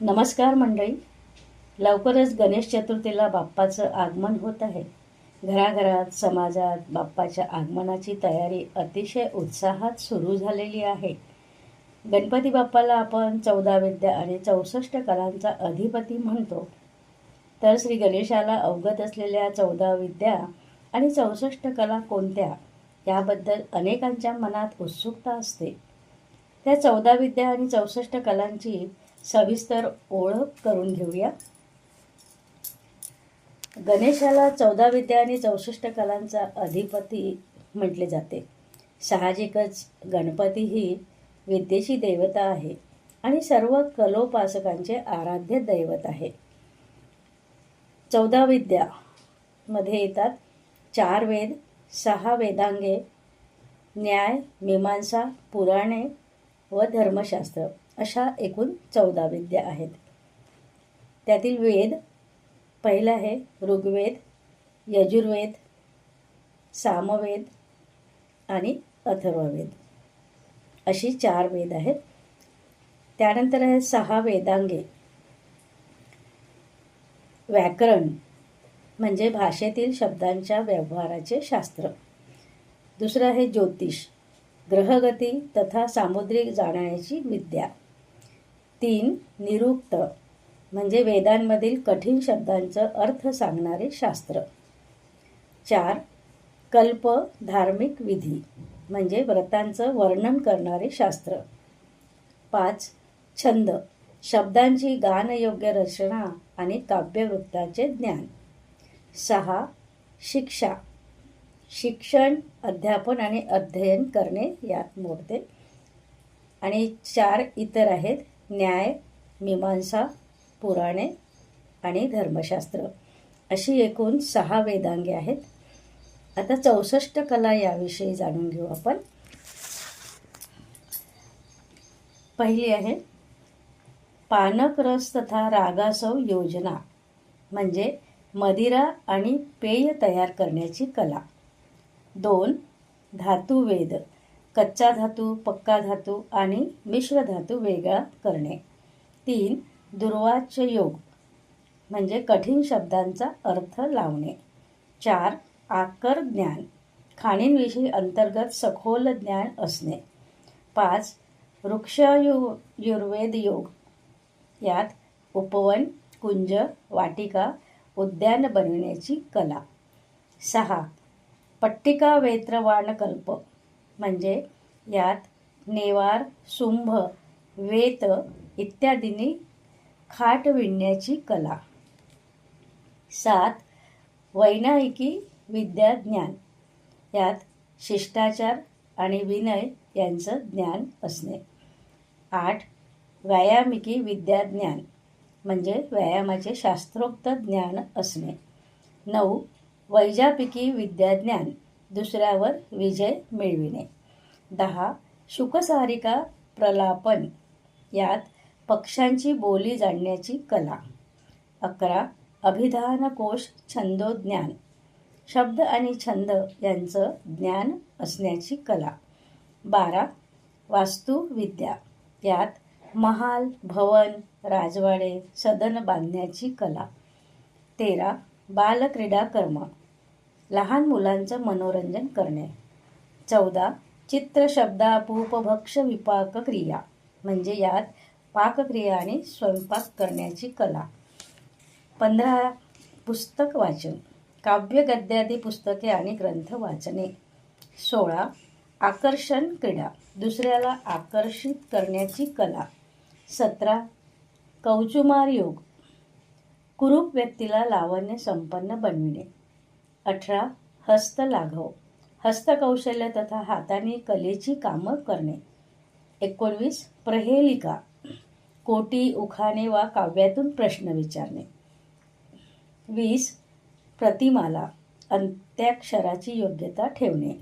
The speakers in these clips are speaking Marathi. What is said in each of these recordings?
नमस्कार मंडळी. लवकरच गणेश चतुर्थीला बाप्पाचं आगमन होत आहे. घराघरात समाजात बाप्पाच्या आगमनाची तयारी अतिशय उत्साहात सुरू झालेली आहे. गणपती बाप्पाला आपण चौदा विद्या आणि चौसष्ट कलांचा अधिपती म्हणतो. तर श्री गणेशाला अवगत असलेल्या चौदा विद्या आणि चौसष्ट कला कोणत्या? याबद्दल अनेकांच्या मनात उत्सुकता असते. त्या चौदा विद्या आणि चौसष्ट कलांची सविस्तर ओळख करून घेऊया. गणेशाला चौदा विद्या आणि चौसष्ट कलांचा अधिपती म्हटले जाते. साहजिकच गणपती ही विद्येची देवता आहे आणि सर्व कलोपासकांचे आराध्य दैवत आहे. चौदा विद्या मध्ये येतात चार वेद सहा वेदांगे न्याय मीमांसा पुराणे व धर्मशास्त्र. अशा एकूण चौदा विद्या आहेत. त्यातील वेद पहिला आहे ऋग्वेद यजुर्वेद सामवेद आणि अथर्ववेद. अशी चार वेद आहेत. त्यानंतर आहे सहा वेदांगे. व्याकरण म्हणजे भाषेतील शब्दांच्या व्यवहाराचे शास्त्र. दुसरं आहे ज्योतिष ग्रहगती तथा सामुद्रिक जाणण्याची विद्या. तीन निरुक्त म्हणजे वेदांमधील कठीण शब्दांचं अर्थ सांगणारे शास्त्र. चार कल्प धार्मिक विधी म्हणजे व्रतांचं वर्णन करणारे शास्त्र. पाच छंद शब्दांची गानयोग्य रचना आणि काव्यवृत्ताचे ज्ञान. सहा शिक्षा शिक्षण अध्यापन आणि अध्ययन करणे यात मोडते. आणि चार इतर आहेत न्याय मीमांसा पुराणे आणि धर्मशास्त्र अशी एकूण सहा वेदांगे आहेत. आता चौसष्ट कला याविषयी जाणून घेऊ आपण. पहिली आहे पानकरस तथा रागासव योजना म्हणजे मदिरा आणि पेय तयार करण्याची कला. दोन धातुवेद कच्चा धातू पक्का धातू आणि मिश्र धातू वेगळा करणे. तीन दुर्वाच्य योग म्हणजे कठीण शब्दांचा अर्थ लावणे. चार आकर ज्ञान खाणींविषयी अंतर्गत सखोल ज्ञान असणे. पाच वृक्षयु युर्वेद योग यात उपवन कुंज वाटिका उद्यान बनविण्याची कला. सहा पट्टिका वेत्रवाणकल्प म्हणजे यात नेवार सुंभ वेत इत्यादींनी खाट विणण्याची कला. सात वैनायिकी विद्या ज्ञान. यात शिष्टाचार आणि विनय यांचं ज्ञान असणे. आठ व्यायामिकी विद्या ज्ञान म्हणजे व्यायामाचे शास्त्रोक्त ज्ञान असणे. नऊ वैजापिकी विद्याज्ञान दुसऱ्यावर विजय मिळविणे. दहा शुकसारिका प्रलापन. यात पक्ष्यांची बोली जाणण्याची कला. अकरा अभिधानकोश छंदोज्ञान. शब्द आणि छंद यांचं ज्ञान असण्याची कला. बारा वास्तुविद्या. यात महाल भवन राजवाडे सदन बांधण्याची कला. तेरा बालक्रीडा कर्म. लहान मुलांचं मनोरंजन करणे. चौदा. चित्र शब्दापूपभक्ष विपाक क्रिया. म्हणजे यात पाकक्रिया आणि स्वयंपाक करण्याची कला. पंधरा. पुस्तक वाचन. काव्य गद्यादी पुस्तके आणि ग्रंथ वाचणे सोळा. आकर्षण क्रीडा. दुसऱ्याला आकर्षित करण्याची कला. सतरा. कौचुमार योग. कुरूप व्यक्तीला लावण्य संपन्न बनविणे. अठरा हस्तलाघव हस्तकौशल्य तथा हाताने कलेची कामं करणे. एकोणवीस प्रहेलिका. कोटी उखाणे वा काव्यातून प्रश्न विचारणे. वीस प्रतिमाला अंत्याक्षराची योग्यता ठेवणे.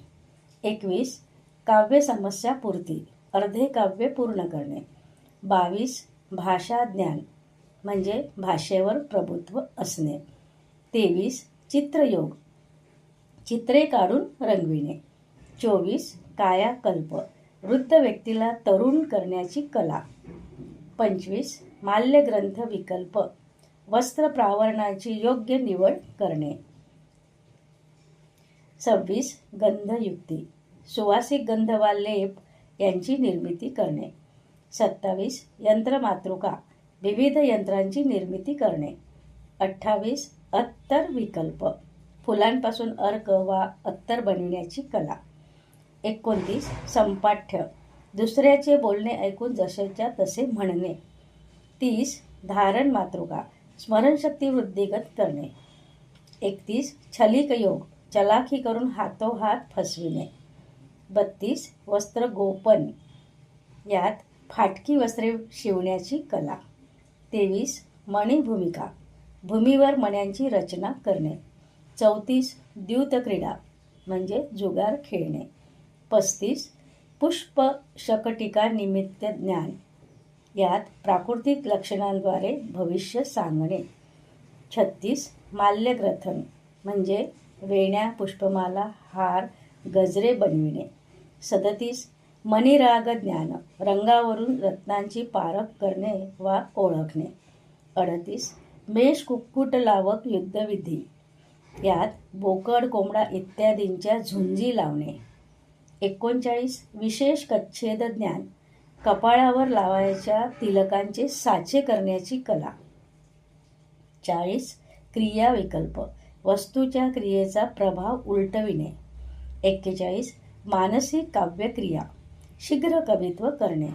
एकवीस काव्य समस्या पूर्ती अर्धे काव्य पूर्ण करणे. बावीस भाषा ज्ञान म्हणजे भाषेवर प्रभुत्व असणे. तेवीस चित्रयोग. चित्रे काढून रंगविणे. चोवीस कायाकल्प वृद्ध व्यक्तीला तरुण करण्याची कला. पंचवीस माल्यग्रंथ विकल्प. वस्त्र प्रावरणाची योग्य निवड करणे. सव्वीस गंधयुक्ती. सुवासिक गंध वा लेप यांची निर्मिती करणे. सत्तावीस यंत्रमातृका. विविध यंत्रांची निर्मिती करणे. अठ्ठावीस अत्तर विकल्प. फुलांपासून अर्क वा अत्तर बनविण्याची कला. एकोणतीस संपाठ्य. दुसऱ्याचे बोलणे ऐकून जसेच्या तसे म्हणणे. तीस धारण मातृका. स्मरणशक्ती वृद्धिगत करणे. एकतीस छलिक योग. चलाखी करून हातोहात फसविणे. बत्तीस वस्त्र गोपन. यात फाटकी वस्त्रे शिवण्याची कला. तेवीस मणिभूमिका. भूमीवर मण्यांची रचना करणे. चौतीस द्यूत क्रीडा म्हणजे जुगार खेळणे. पस्तीस पुष्प शकटिका निमित्त ज्ञान. यात प्राकृतिक लक्षणांद्वारे भविष्य सांगणे. छत्तीस माल्यग्रथन म्हणजे वेण्या पुष्पमाला हार गजरे बनविणे. सदतीस मणिराग ज्ञान रंगावरून रत्नांची पारख करणे वा ओळखणे. अडतीस मेष कुक्कुट लावक युद्धविधी. यात बोकड कोंबडा इत्यादींच्या झुंजी लावणे. एकोणचाळीस विशेष कच्छेद ज्ञान कपाळावर लावायच्या तिलकांचे साचे करण्याची कला. चाळीस क्रियाविकल्प वस्तूच्या क्रियेचा प्रभाव उलटविणे. एक्केचाळीस मानसिक काव्यक्रिया शीघ्र कवित्व करणे.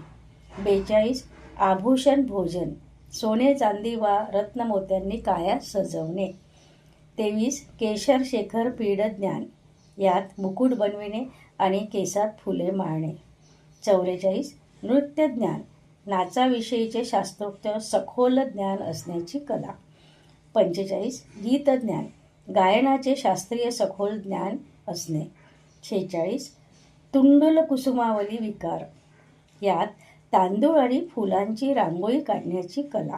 बेचाळीस आभूषण भोजन सोने चांदी वा रत्नमोत्यांनी काया सजवणे. तेवीस केशर शेखर पीड ज्ञान. यात मुकुट बनविणे आणि केसात फुले माळणे. चौवेचाळीस नृत्य ज्ञान. नाचाविषयीचे शास्त्रोक्त सखोल ज्ञान असण्याची कला. पंचेचाळीस गीतज्ञान गायनाचे शास्त्रीय सखोल ज्ञान असणे. शेहेचाळीस तुंडुल कुसुमावली विकार. यात तांदूळ आणि फुलांची रांगोळी काढण्याची कला.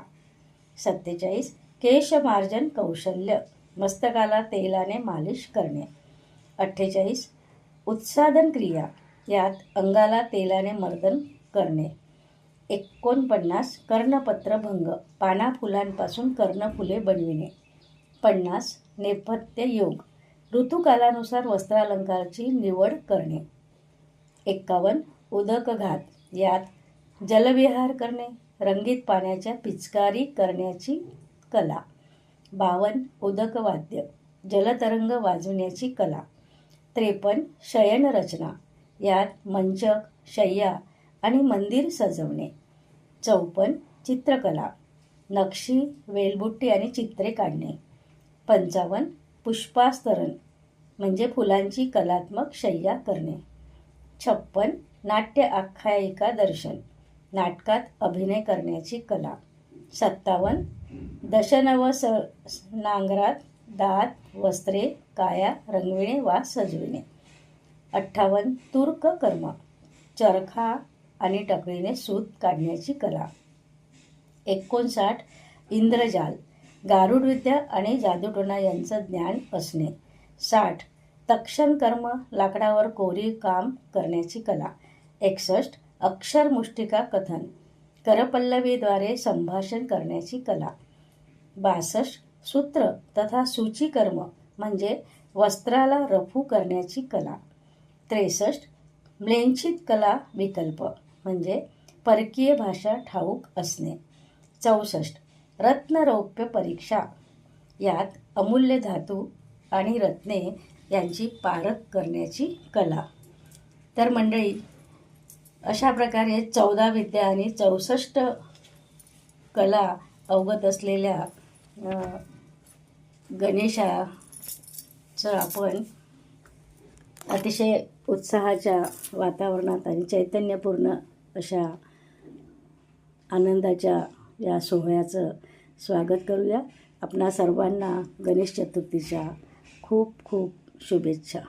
सत्तेचाळीस केशमार्जन कौशल्य. मस्तकाला तेलाने मालिश करणे. अठ्ठेचाळीस. उत्सादन क्रिया. यात अंगाला तेलाने मर्दन करणे. एकोणपन्नास. कर्णपत्रभंग पाना फुलांपासून कर्णफुले बनविणे. पन्नास. नेपथ्य योग. ऋतुकालानुसार वस्त्रालंकाराची निवड करणे. एक्कावन्न. उदकघात. यात जलविहार करणे. रंगीत पाण्याच्या पिचकारी करण्याची कला. बावन उदकवाद्य जलतरंग वाजवण्याची कला त्रेपन्न शयनरचना यात मंचक शय्या आणि मंदिर सजवणे चौपन्न चित्रकला नक्षी वेलबुट्टी आणि चित्रे काढणे पंचावन्न पुष्पास्तरण म्हणजे फुलांची कलात्मक शय्या करणे छप्पन नाट्य आख्यायिका दर्शन नाटकात अभिनय करण्याची कला. सत्तावन्न. दशनव स नांगरात दात वस्त्रे काया रंगविणे वा सजविणे. अठ्ठावन्न. तुर्क कर्म. चरखा आणि टकळीने सूत काढण्याची कला. एकोणसाठ. इंद्रजाल. गारुडविद्या आणि जादूटोणा यांचं ज्ञान असणे. साठ. तक्षण कर्म. लाकडावर कोरी काम करण्याची कला. एकसष्ट. अक्षरमुष्टिका कथन. करपल्लवीद्वारे संभाषण करण्याची कला. बासष्ट. सूत्र तथा सूचीकर्म म्हणजे वस्त्राला रफू करण्याची कला. त्रेसष्ट. म्लेंछित कला विकल्प म्हणजे परकीय भाषा ठाऊक असणे. चौसष्ट. रत्नरौप्य परीक्षा. यात अमूल्य धातू आणि रत्ने यांची पारख करण्याची कला. तर मंडळी अशा प्रकारे चौदा विद्या आणि चौसष्ट कला अवगत असलेल्या गणेशाचं आपण अतिशय उत्साहाच्या वातावरणात आणि चैतन्यपूर्ण अशा आनंदाच्या या सोहळ्याचं स्वागत करूया. आपणा सर्वांना गणेश चतुर्थीच्या खूप खूप शुभेच्छा.